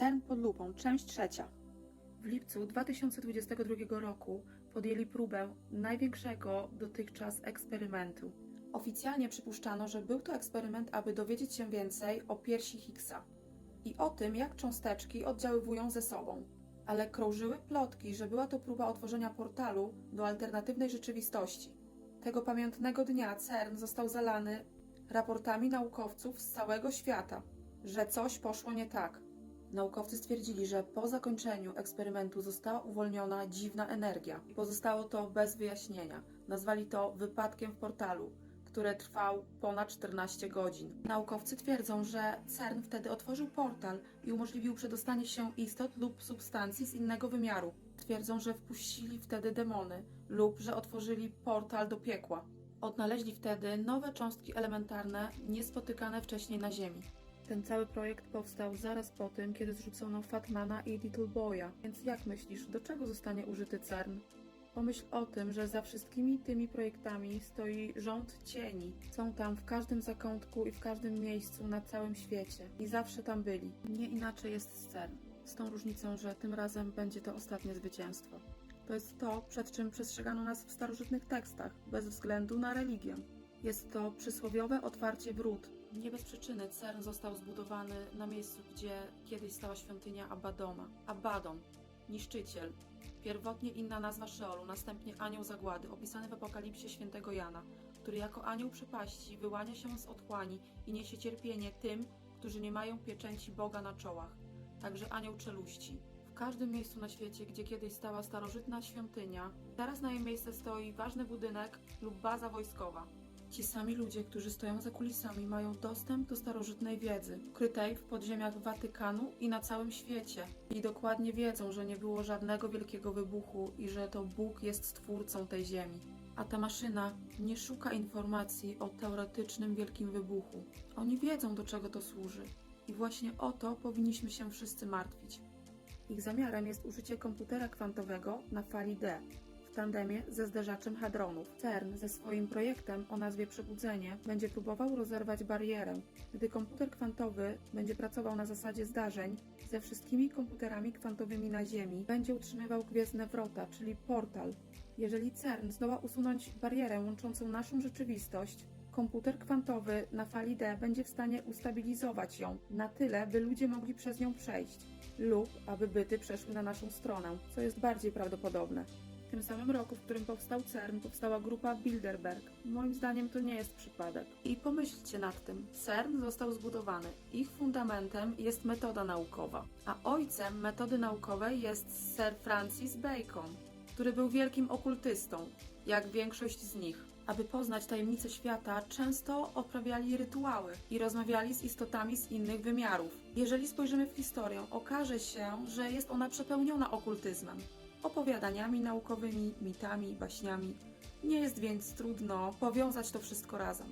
CERN pod lupą, część trzecia. W lipcu 2022 roku podjęli próbę największego dotychczas eksperymentu. Oficjalnie przypuszczano, że był to eksperyment, aby dowiedzieć się więcej o piersi Higgsa i o tym, jak cząsteczki oddziaływują ze sobą. Ale krążyły plotki, że była to próba otworzenia portalu do alternatywnej rzeczywistości. Tego pamiętnego dnia CERN został zalany raportami naukowców z całego świata, że coś poszło nie tak. Naukowcy stwierdzili, że po zakończeniu eksperymentu została uwolniona dziwna energia. Pozostało to bez wyjaśnienia. Nazwali to wypadkiem w portalu, które trwał ponad 14 godzin. Naukowcy twierdzą, że CERN wtedy otworzył portal i umożliwił przedostanie się istot lub substancji z innego wymiaru. Twierdzą, że wpuścili wtedy demony lub że otworzyli portal do piekła. Odnaleźli wtedy nowe cząstki elementarne niespotykane wcześniej na Ziemi. Ten cały projekt powstał zaraz po tym, kiedy zrzucono Fatmana i Little Boya. Więc jak myślisz, do czego zostanie użyty CERN? Pomyśl o tym, że za wszystkimi tymi projektami stoi rząd cieni. Są tam w każdym zakątku i w każdym miejscu na całym świecie. I zawsze tam byli. Nie inaczej jest z CERN. Z tą różnicą, że tym razem będzie to ostatnie zwycięstwo. To jest to, przed czym przestrzegano nas w starożytnych tekstach, bez względu na religię. Jest to przysłowiowe otwarcie wrót. Nie bez przyczyny CERN został zbudowany na miejscu, gdzie kiedyś stała świątynia Abadona. Abaddon, niszczyciel. Pierwotnie inna nazwa Szeolu, następnie anioł zagłady, opisany w Apokalipsie świętego Jana, który jako anioł przepaści wyłania się z otchłani i niesie cierpienie tym, którzy nie mają pieczęci Boga na czołach. Także anioł czeluści. W każdym miejscu na świecie, gdzie kiedyś stała starożytna świątynia, teraz na jej miejsce stoi ważny budynek lub baza wojskowa. Ci sami ludzie, którzy stoją za kulisami, mają dostęp do starożytnej wiedzy, ukrytej w podziemiach Watykanu i na całym świecie. I dokładnie wiedzą, że nie było żadnego wielkiego wybuchu i że to Bóg jest stwórcą tej ziemi. A ta maszyna nie szuka informacji o teoretycznym wielkim wybuchu. Oni wiedzą, do czego to służy. I właśnie o to powinniśmy się wszyscy martwić. Ich zamiarem jest użycie komputera kwantowego na fali D w tandemie ze zderzaczem hadronów. CERN ze swoim projektem o nazwie Przebudzenie będzie próbował rozerwać barierę. Gdy komputer kwantowy będzie pracował na zasadzie zdarzeń ze wszystkimi komputerami kwantowymi na Ziemi, będzie utrzymywał gwiezdne wrota, czyli portal. Jeżeli CERN zdoła usunąć barierę łączącą naszą rzeczywistość, komputer kwantowy na fali D będzie w stanie ustabilizować ją na tyle, by ludzie mogli przez nią przejść, lub aby byty przeszły na naszą stronę, co jest bardziej prawdopodobne. W tym samym roku, w którym powstał CERN, powstała grupa Bilderberg. Moim zdaniem to nie jest przypadek. I pomyślcie nad tym. CERN został zbudowany. Ich fundamentem jest metoda naukowa, a ojcem metody naukowej jest Sir Francis Bacon, który był wielkim okultystą, jak większość z nich. Aby poznać tajemnice świata, często odprawiali rytuały i rozmawiali z istotami z innych wymiarów. Jeżeli spojrzymy w historię, okaże się, że jest ona przepełniona okultyzmem opowiadaniami naukowymi, mitami, baśniami. Nie jest więc trudno powiązać to wszystko razem.